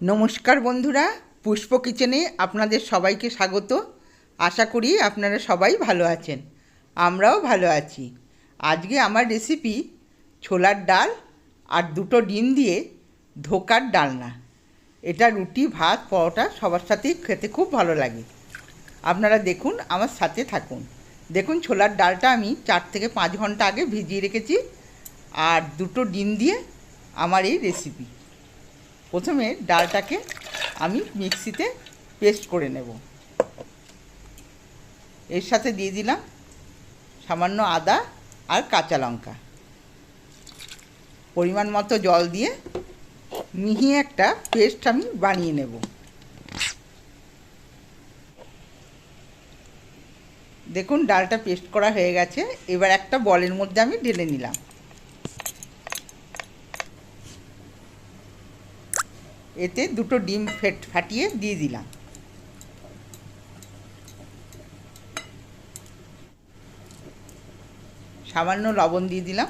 নমস্কার বন্ধুরা, পুষ্প কিচেনে আপনাদের সবাইকে স্বাগত। আশা করি আপনারা সবাই ভালো আছেন, আমরাও ভালো আছি। আজকে আমার রেসিপি ছোলার ডাল আর দুটো ডিম দিয়ে ধোকার ডালনা। এটা রুটি, ভাত, পরোটা সবার সাথেই খেতে খুব ভালো লাগে। আপনারা দেখুন, আমার সাথে থাকুন। দেখুন, ছোলার ডালটা আমি চার থেকে পাঁচ ঘণ্টা আগে ভিজিয়ে রেখেছি। আর দুটো ডিম দিয়ে আমার এই রেসিপি প্রথমে ডালটাকে আমি মিক্সিতে পেস্ট করে নেব। এর সাথে দিয়ে দিলাম সামান্য আদা আর কাঁচা লঙ্কা। পরিমাণ মতো জল দিয়ে মিহি একটা পেস্ট আমি বানিয়ে নেব। দেখুন, ডালটা পেস্ট করা হয়ে গেছে। এবার একটা বলের মধ্যে আমি ঢেলে নিলাম। এতে দুটো ডিম ফেট, ফাটিয়ে দিয়ে দিলাম। সামান্য লবণ দিয়ে দিলাম।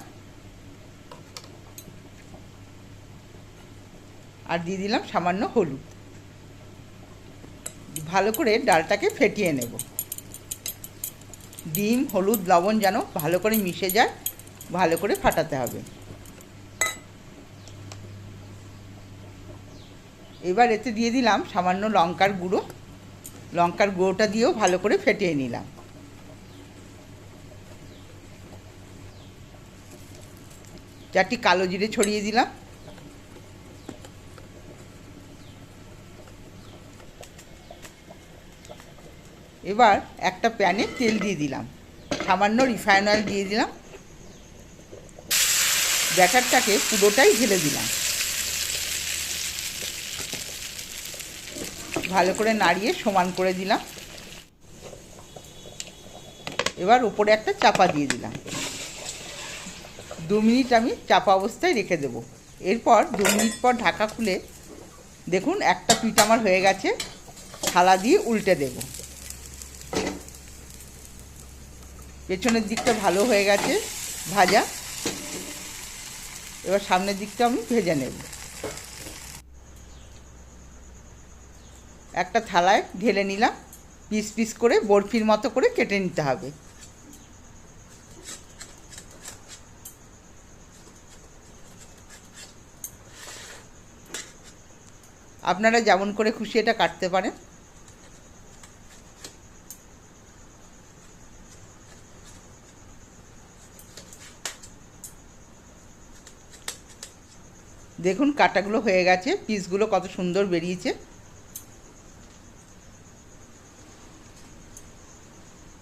আর দিয়ে দিলাম সামান্য হলুদ। ভালো করে ডালটাকে ফেটিয়ে নেব। ডিম, হলুদ, লবণ যেন ভালো করে মিশে যায়, ভালো করে ফাটাতে হবে। এবার এতে দিয়ে দিলাম সামান্য লঙ্কার গুঁড়ো। লঙ্কার গুঁড়োটা দিয়েও ভালো করে ফেটিয়ে নিলাম। চারটি কালো জিরে ছড়িয়ে দিলাম। এবার একটা প্যানে তেল দিয়ে দিলাম। সামান্য রিফাইন অয়েল দিয়ে দিলাম। ব্যাটারটাকে পুরোটাই ঢেলে দিলাম। ভালো করে নাড়িয়ে সমান করে দিলাম। এবার উপরে একটা চাপা দিয়ে দিলাম। দু মিনিট আমি চাপা অবস্থায় রেখে দেবো। এরপর দু মিনিট পর ঢাকা খুলে দেখুন একটা পিঠ আমার হয়ে গেছে, থালা দিয়ে উল্টে দেব। পেছনের দিকটা ভালো হয়ে গেছে ভাজা। এবার সামনের দিকটা আমি ভেজে নেব। একটা থালায় ঢেলে নিলাম, পিস পিস করে বরফির মতো করে কেটে নিতে হবে। আপনারা যেমন করে খুশি এটা কাটতে পারেন। দেখুন কাটাগুলো হয়ে গেছে, পিসগুলো কত সুন্দর বেরিয়েছে।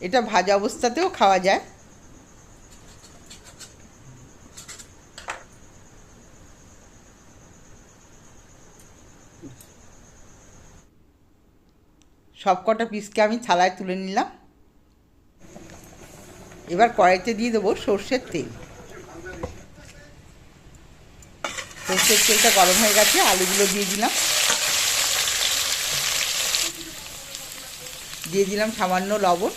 এটা ভাজা অবস্থাতেও খাওয়া যায়। সব কটা পিসকে আমি থালায় তুলে নিলাম। এবার কড়াইতে দিয়ে দেবো সর্ষের তেল। সর্ষের তেলটা গরম হয়ে গেছে, আলুগুলো দিয়ে দিলাম। দিয়ে দিলাম সামান্য লবণ।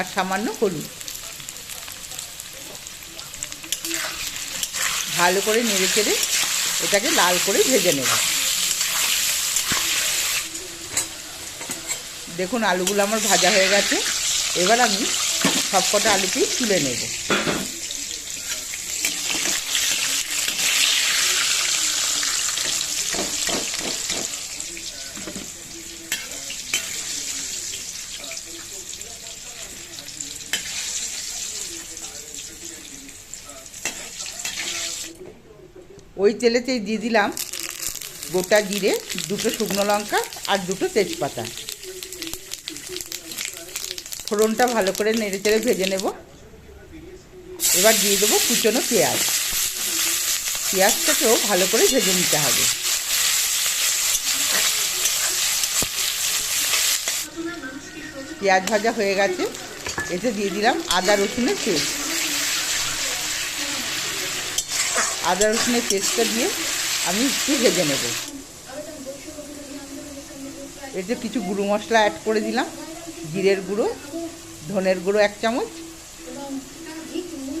আর সামান্য হলুদ। ভালো করে নেড়ে চেড়ে এটাকে লাল করে ভেজে নেব। দেখুন আলুগুলো আমার ভাজা হয়ে গেছে। এবার আমি সবকটা আলুকেই তুলে নেব। ওই তেলেতেই দিয়ে দিলাম গোটা জিরে, দুটো শুকনো লঙ্কা আর দুটো তেজপাতা। ফোড়নটা ভালো করে নেড়ে চেড়ে ভেজে নেব। এবার দিয়ে দেবো কুচনো পেঁয়াজ। পেঁয়াজটাকেও ভালো করে ভেজে নিতে হবে। পেঁয়াজ ভাজা হয়ে গেছে। এতে দিয়ে দিলাম আদা রসুনের পেস্ট। আদা রসুনের পেস্টটা দিয়ে আমি একটু ভেজে নেব। এতে কিছু গুঁড়ো মশলা অ্যাড করে দিলাম। জিরের গুঁড়ো, ধনের গুঁড়ো এক চামচ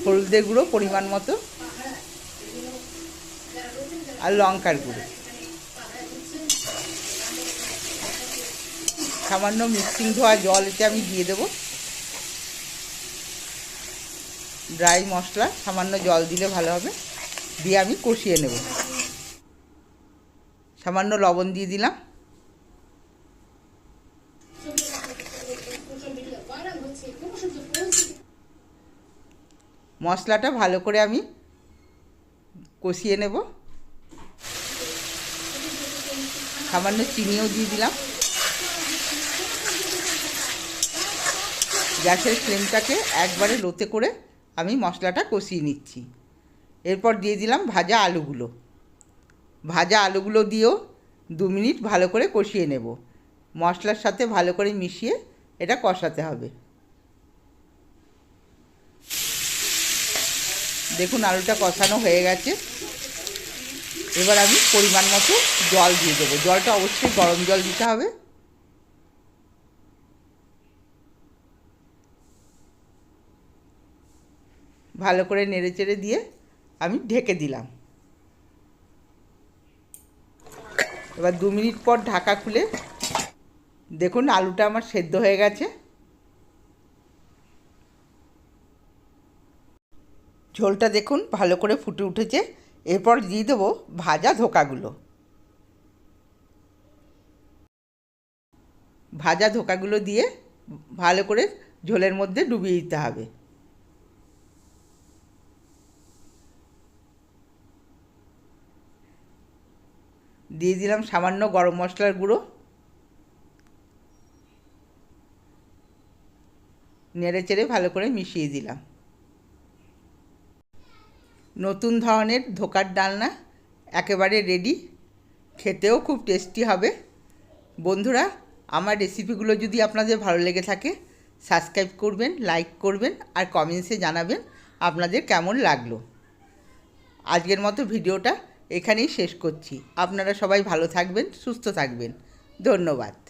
হলুদের গুঁড়ো পরিমাণ মতো, আর লঙ্কার গুঁড়ো। সামান্য মিক্সিং ধোয়া জল এতে আমি দিয়ে দেবো। ড্রাই মশলা, সামান্য জল দিলে ভালো হবে। দিয়ে আমি কষিয়ে নেব। সামান্য লবণ দিয়ে দিলাম। মশলাটা ভালো করে আমি কষিয়ে নেব। সামান্য চিনিও দিয়ে দিলাম। গ্যাসের ফ্লেমটাকে একবারে লোতে করে আমি মশলাটা কষিয়ে নিচ্ছি। এরপর দিয়ে দিলাম ভাজা আলুগুলো। ভাজা আলুগুলো দিয়েও দু মিনিট ভালো করে কষিয়ে নেব। মশলার সাথে ভালো করে মিশিয়ে এটা কষাতে হবে। দেখুন আলুটা কষানো হয়ে গেছে। এবার আমি পরিমাণ মতো জল দিয়ে দেবো। জলটা অবশ্যই গরম জল দিতে হবে। ভালো করে নেড়ে চেড়ে দিয়ে আমি ঢেকে দিলাম। এবার দু মিনিট পর ঢাকা খুলে দেখুন আলুটা আমার সেদ্ধ হয়ে গেছে। ঝোলটা দেখুন ভালো করে ফুটে উঠেছে। এরপর দিয়ে দেবো ভাজা ধোকাগুলো। ভাজা ধোকাগুলো দিয়ে ভালো করে ঝোলের মধ্যে ডুবিয়ে দিতে হবে। দিয়ে দিলাম সামান্য গরম মশলার গুঁড়ো। নেড়ে চেড়ে ভালো করে মিশিয়ে দিলাম। নতুন ধরনের ধোকার ডালনা একেবারে রেডি খেতেও খুব টেস্টি হবে। বন্ধুরা, আমার রেসিপিগুলো যদি আপনাদের ভালো লেগে থাকে সাবস্ক্রাইব করবেন লাইক করবেন আর কমেন্টসে জানাবেন আপনাদের কেমন লাগল। আজকের মতো ভিডিওটা এখানেই শেষ করছি। আপনারা সবাই ভালো থাকবেন সুস্থ থাকবেন। ধন্যবাদ।